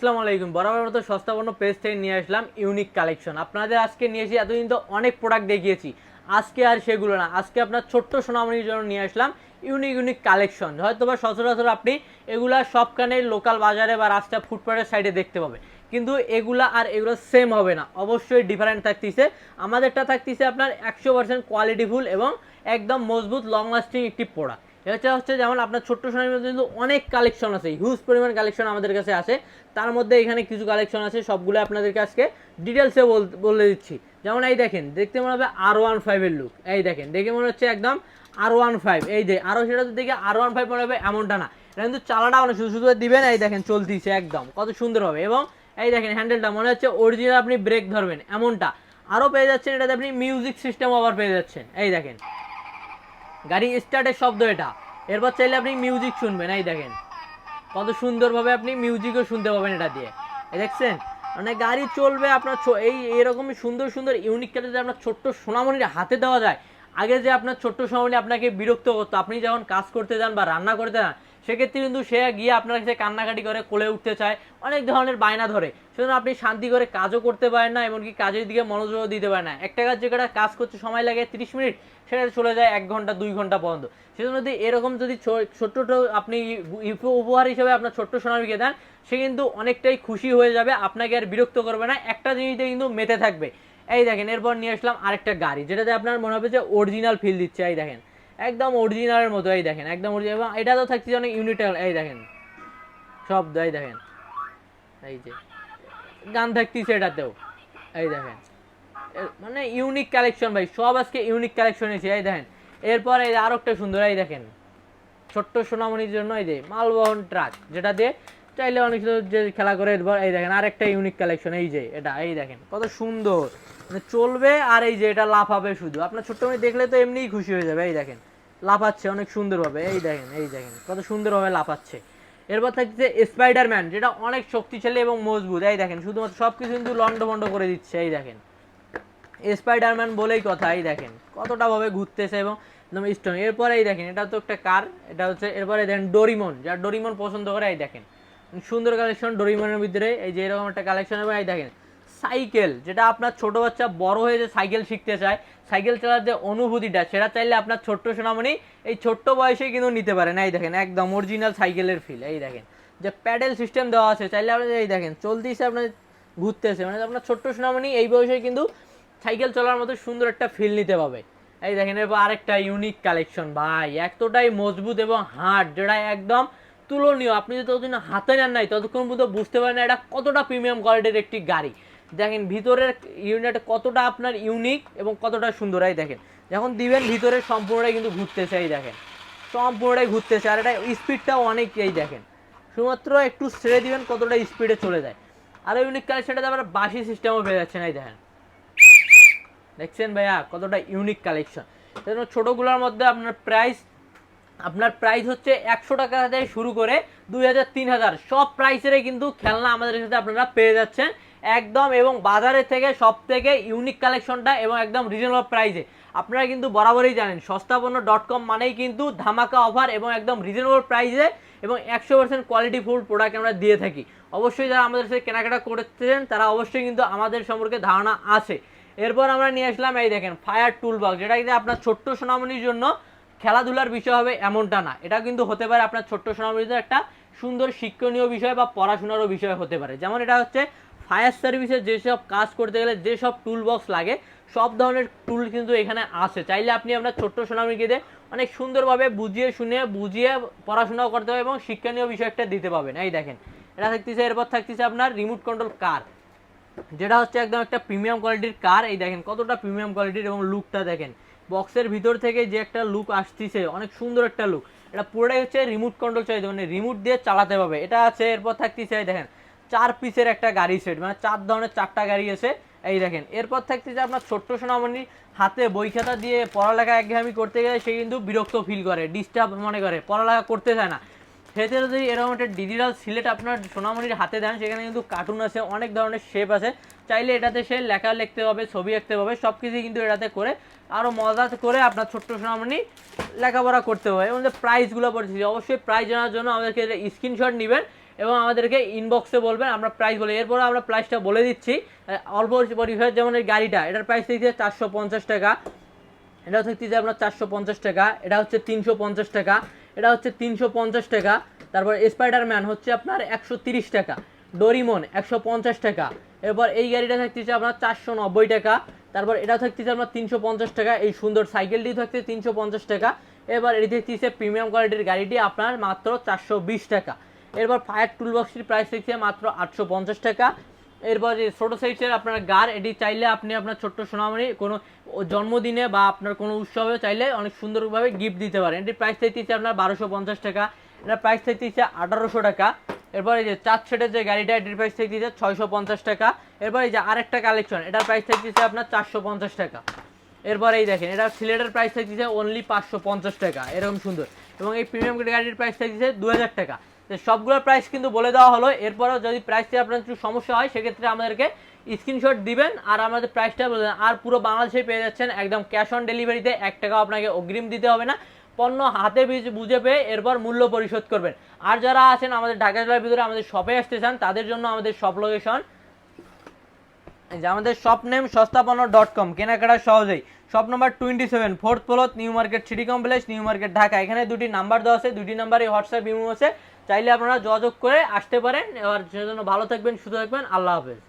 আসসালামু আলাইকুম। বরাবর মতো সস্তা পণ্য পেজ থেকে নিয়ে আসলাম ইউনিক কালেকশন। আপনাদের আজকে নিয়ে এসে এতদিন তো অনেক প্রোডাক্ট দেখিয়েছি। আজকে আর সেগুলো না। আজকে আপনার ছোট্ট সোনামণির জন্য নিয়ে আসলাম ইউনিক ইউনিক কালেকশন। হয়তো বা সচরাচর আপনি এগুলা সবখানে লোকাল বাজারে বা রাস্তা ফুটপাথের সাইডে দেখতে পাবে কিন্তু এগুলা আর এগুলো সেম হবে না। অবশ্যই ডিফারেন্ট থাকতেছে। আমাদেরটা থাকতেছে আপনার একশো পার্সেন্ট কোয়ালিটিফুল এবং একদম মজবুত লং লাস্টিং একটি প্রোডাক্ট এটা হচ্ছে যেমন আপনার ছোট্ট সোনার মধ্যে কিন্তু অনেক কালেকশন আছে হিউজ পরিমাণ কালেকশন আমাদের কাছে আছে। তার মধ্যে এখানে কিছু কালেকশন আছে, সবগুলো আপনাদেরকে আজকে ডিটেলসে বলে দিচ্ছি। যেমন এই দেখেন, দেখতে মনে হবে আর ওয়ান ফাইভের লুক এই দেখেন, দেখে মনে হচ্ছে একদম আর ওয়ান ফাইভ এই যে আরও সেটা তো দেখে আর ওয়ান ফাইভ মনে হবে এমনটা না। এটা কিন্তু চালাটা অনেক শুধু শুধু দিবেন, এই দেখেন চলতিছে একদম। কত সুন্দর হবে। এবং এই দেখেন হ্যান্ডেলটা মনে হচ্ছে অরিজিনাল আপনি ব্রেক ধরবেন, এমনটা। আরও পেয়ে যাচ্ছেন, এটাতে আপনি মিউজিক সিস্টেম আবার পেয়ে যাচ্ছেন। এই দেখেন। গাড়ি স্টার্টের শব্দ এটা। এরপর চাইলে আপনি মিউজিক শুনবেন, এই দেখেন। কত সুন্দরভাবে আপনি মিউজিকও শুনতে পাবেন এটা দিয়ে। দেখছেন? মানে গাড়ি চলবে আপনার এই এরকমই সুন্দর সুন্দর ইউনিক যদি আপনার ছোট্ট সোনামণির হাতে দেওয়া যায়। আগে যে আপনার ছোট্ট সোনামণি আপনাকে বিরক্ত করতো, আপনি যখন কাজ করতে যান বা রান্না করতে যান সেক্ষেত্রে কিন্তু সে গিয়ে আপনার কাছে কান্নাকাটি করে, কোলে উঠতে চায়, অনেক ধরনের বায়না ধরে। সেজন্য আপনি শান্তি করে কাজও করতে পারেন না, এমনকি কাজের দিকে মনোযোগও দিতে পারেন না। একটা কাজ যেটা কাজ করতে সময় লাগে, তিরিশ মিনিট, সেটা চলে যায় এক ঘণ্টা, দুই ঘণ্টা পর্যন্ত। সেজন্য যদি এরকম যদি ছোট্ট আপনি উপহার হিসেবে আপনার ছোট্ট সোনামিকে দেন, সে কিন্তু অনেকটাই খুশি হয়ে যাবে, আপনাকে আর বিরক্ত করবে না, একটা জিনিসে কিন্তু মেতে থাকবে। এই দেখেন, এরপর নিয়ে আসলাম আরেকটা গাড়ি, যেটাতে আপনার মনে হবে যে অরিজিনাল ফিল দিচ্ছে, এই দেখেন। একদম অরিজিনালের মতো, এই দেখেন, একদম অরিজিনাল এবং এটা তো থাকছে অনেক ইউনিট এই দেখেন শব্দ এই দেখেন, এই যে, গান থাকতেছে এটাতেও, এই দেখেন মানে ইউনিক কালেকশন ভাই, সব আজকে ইউনিক কালেকশন এসে, এই দেখেন, এরপর এই আরও একটা সুন্দর, এই দেখেন, ছোট্ট সোনামণির জন্য এই যে মালবহন ট্রাক যেটা দিয়ে চাইলে অনেক যে খেলা করে, এরপর এই দেখেন, আরেকটা ইউনিক কালেকশন এই যে, এটা, এই দেখেন, কত সুন্দর মানে চলবে আর এই যে এটা লাফাবে শুধু, আপনার ছোট্ট মেয়ে দেখলে তো এমনিই খুশি হয়ে যাবে, এই দেখেন লাফাচ্ছে, অনেক সুন্দরভাবে। এই দেখেন এই দেখেন, কত সুন্দরভাবে লাফাচ্ছে। এরপর থাকছে স্পাইডারম্যান যেটা অনেক শক্তিশালী এবং মজবুত। এই দেখেন, শুধুমাত্র সব কিছু কিন্তু লন্ডভন্ড করে দিচ্ছে, এই দেখেন। স্পাইডারম্যান বলেই কথা, এই দেখেন কতটা ভাবে ঘুরতেছে এবং একদম স্ট্রং এরপরে এই দেখেন, এটা তো একটা কার, এটা হচ্ছে, এরপরে দেখেন ডোরিমন যার ডোরিমন পছন্দ করে, এই দেখেন। সুন্দর কালেকশন ডোরিমনের ভিতরে, এই যে এরকম একটা কালেকশন এবং এই দেখেন সাইকেল, যেটা আপনার ছোট বাচ্চা বড় হয়ে যে সাইকেল শিখতে চায়, সাইকেল চালার যে অনুভূতিটা, সেটা চাইলে আপনার ছোট্ট সোনামণি এই ছোট্ট বয়সে কিন্তু নিতে পারেন। এই দেখেন, একদম অরিজিনাল সাইকেলের ফিল এই দেখেন। যে প্যাডেল সিস্টেম দেওয়া আছে, চাইলে আপনি এই দেখেন, চলতেছে আপনার ঘুরতেছে। মানে আপনার ছোট্ট সোনামণি এই বয়সে কিন্তু সাইকেল চলার মতো সুন্দর একটা ফিল নিতে পাবে। এই দেখেন, এরপর আরেকটা ইউনিক কালেকশন ভাই, এতটাই মজবুত এবং হার্ড যেটা একদম তুলনীয়। আপনি যদি ততদিন হাতে নেন নাই, ততক্ষণ পর্যন্ত বুঝতে পারেন এটা কতটা প্রিমিয়াম কোয়ালিটির একটি গাড়ি। দেখেন ভিতরের ইউনিট কতটা আপনার ইউনিক এবং কতটা সুন্দর, এই দেখেন। যখন দিবেন, ভিতরে সম্পূর্ণটাই কিন্তু ঘুরতেছে, এই দেখেন। সম্পূর্ণটাই ঘুরতেছে, আর এটা স্পিডটাও অনেক, এই দেখেন। শুধুমাত্র একটু ছেড়ে দিবেন, কতটা স্পিডে চলে যায়। আর ইউনিক কালেকশনটাতে আবার বাসি সিস্টেমও পেয়ে যাচ্ছেন, এই দেখেন। দেখছেন ভাইয়া, কতটা ইউনিক কালেকশন সেজন্য ছোটোগুলোর মধ্যে আপনার প্রাইস আপনার প্রাইস হচ্ছে একশো টাকা থেকে শুরু করে দুই হাজার, তিন হাজার। সব প্রাইসেরই কিন্তু খেলনা আমাদের সাথে আপনারা পেয়ে যাচ্ছেন। একদম, এবং বাজারের থেকে সব থেকে ইউনিক কালেকশনটা এবং একদম রিজনেবল প্রাইসে আপনারা কিন্তু বরাবরই জানেন, সস্তাপন্ন ডট কম মানেই কিন্তু ধামাকা অফার এবং একদম রিজনেবল প্রাইসে এবং একশো পার্সেন্ট কোয়ালিটি ফুল প্রোডাক্ট আমরা দিয়ে থাকি। অবশ্যই যারা আমাদের সাথে কেনাকাটা করতেছেন, তারা অবশ্যই কিন্তু আমাদের সম্পর্কে ধারণা আছে। এরপর আমরা নিয়ে আসলাম এই দেখেন ফায়ার টুল বক্স যেটা কিন্তু আপনার ছোট্ট সোনামণির জন্য খেলাধুলার বিষয় হবে এমনটা না। এটা কিন্তু হতে পারে আপনার ছোট্ট সোনামণির জন্য একটা সুন্দর শিক্ষণীয় বিষয় বা পড়াশোনারও বিষয় হতে পারে। যেমন এটা হচ্ছে ফায়ার সার্ভিসে যেসব কাজ করতে গেলে যেসব টুল বক্স লাগে, সব ধরনের টুল কিন্তু এখানে আছে। চাইলে আপনি আপনার ছোট্ট সোনামণিকে অনেক সুন্দরভাবে বুঝিয়ে শুনে, বুঝিয়ে পড়াশোনাও করতে হবে এবং শিক্ষণীয় বিষয়টা দিতে পারবেন। এই দেখেন, এটা থাকতেছে, এরপর থাকতেছে আপনার রিমোট কন্ট্রোল কার যেটা হচ্ছে একদম একটা প্রিমিয়াম কোয়ালিটির কার এই দেখেন, কতটা প্রিমিয়াম কোয়ালিটির এবং লুকটা দেখেন। বক্সের ভিতর থেকে যে একটা লুক আসতেছে, অনেক সুন্দর একটা লুক এটা পুরোটাই হচ্ছে রিমোট কন্ট্রোল চাইতে মানে রিমোট দিয়ে চালাতে পারবে এটা আছে, এরপর থাকতেছে, এই দেখেন চার পিসের একটা গাড়ি সেট মানে চার ধরনের চারটা গাড়ি আছে। এই দেখেন, এরপর থাকতেছে আপনার ছোট্ট সোনামণি, হাতে বই খাতা দিয়ে পড়ালেখা একঘেয়েমি করতে গেলে সে কিন্তু বিরক্ত ফিল করে ডিস্টার্ব মনে করে, পড়ালেখা করতে চায় না। সেক্ষেত্রে যদি এরকম একটা ডিজিটাল সিলেট আপনার সোনামণির হাতে দেন, সেখানে কিন্তু কার্টুন আছে, অনেক ধরনের শেপ আছে। চাইলে এটাতে সে লেখা লিখতে হবে, ছবি আঁকতে হবে সব কিছুই কিন্তু এটাতে করে আরও মজা করে আপনার ছোট্ট সোনামণি লেখাপড়া করতে হবে। এবং যে প্রাইসগুলো পড়েছি, অবশ্যই প্রাইস জানার জন্য আমাদেরকে স্ক্রিনশট নেবেন। এবং আমাদেরকে ইনবক্সে বলবেন, আমরা প্রাইস বলি এরপর আমরা প্রাইসটা বলে দিচ্ছি। অল্প পরিসর যেমন এই গাড়িটা, এটার প্রাইস দিচ্ছে চারশো পঞ্চাশ টাকা। এটা হচ্ছে যে আপনার চারশো পঞ্চাশ টাকা, এটা হচ্ছে তিনশো পঞ্চাশ টাকা, এটা হচ্ছে তিনশো পঞ্চাশ টাকা। তারপর স্পাইডারম্যান হচ্ছে আপনার একশো তিরিশ টাকা ডোরিমন একশো পঞ্চাশ টাকা। এরপর এই গাড়িটা থাকতেছে আপনার চারশো নব্বই টাকা। তারপর এটা থাকতেছে আপনার তিনশো পঞ্চাশ টাকা, এই সুন্দর সাইকেলটি থাকছে তিনশো পঞ্চাশ টাকা। এবার এটি থাকতেছে প্রিমিয়াম কোয়ালিটির গাড়িটি আপনার মাত্র চারশো বিশ টাকা। এরপর ফায়ার টুল বক্সটির প্রাইস থাকছে মাত্র আটশো পঞ্চাশ টাকা। এরপর যে ছোটো সাইজের আপনার গার, এটি চাইলে আপনি আপনার ছোট্ট সোনামণি, কোনো জন্মদিনে বা আপনার কোনো উৎসবে চাইলে অনেক সুন্দরভাবে গিফট দিতে পারেন। এটির প্রাইস চাইতেছে আপনার বারোশো পঞ্চাশ টাকা। এটার প্রাইস চাইতেছে আঠারোশো টাকা। এরপর এই যে চার সেটের যে গাড়িটা, এটির প্রাইস চাইতেছে ছয়শো পঞ্চাশ টাকা। এরপর এই যে আরেকটা কালেকশন এটার প্রাইস চাইতেছে আপনার চারশো পঞ্চাশ টাকা। এরপর এই দেখেন এটা সিলেটের প্রাইস থাকছে অনলি পাঁচশো পঞ্চাশ টাকা। এরকম সুন্দর। এবং এই প্রিমিয়াম গাড়ির প্রাইস থাকছে দু হাজার টাকা। সবগুলোর প্রাইস কিন্তু বলে দেওয়া হলো। এরপরও যদি প্রাইসে আপনার একটু সমস্যা হয়, সেক্ষেত্রে আমাদেরকে স্ক্রিনশট দিবেন আর আমাদের প্রাইসটা বলে আর পুরো বাংলাদেশে পেয়ে যাচ্ছেন একদম ক্যাশ অন ডেলিভারিতে এক টাকাও আপনাকে অগ্রিম দিতে হবে না। পণ্য হাতে বুঝে পেয়ে এরপর মূল্য পরিশোধ করবেন। আর যারা আছেন আমাদের ঢাকা জেলার ভিতরে আমাদের শপে আসতে চান, তাদের জন্য আমাদের শপ লোকেশন যে আমাদের shop name Sastapanna dot com কেনাকাটা সহজেই। Shop number twenty seven fourth floor New Market City Complex New Market Dhaka এখানে দুটি নাম্বার দেওয়া আছে, দুটি নাম্বারে হোয়াটসঅ্যাপ ইমো আছে। চাইলে আপনারা যোগাযোগ করে আসতে পারেন। এবার সেজন্য ভালো থাকবেন, সুস্থ থাকবেন। আল্লাহ হাফেজ।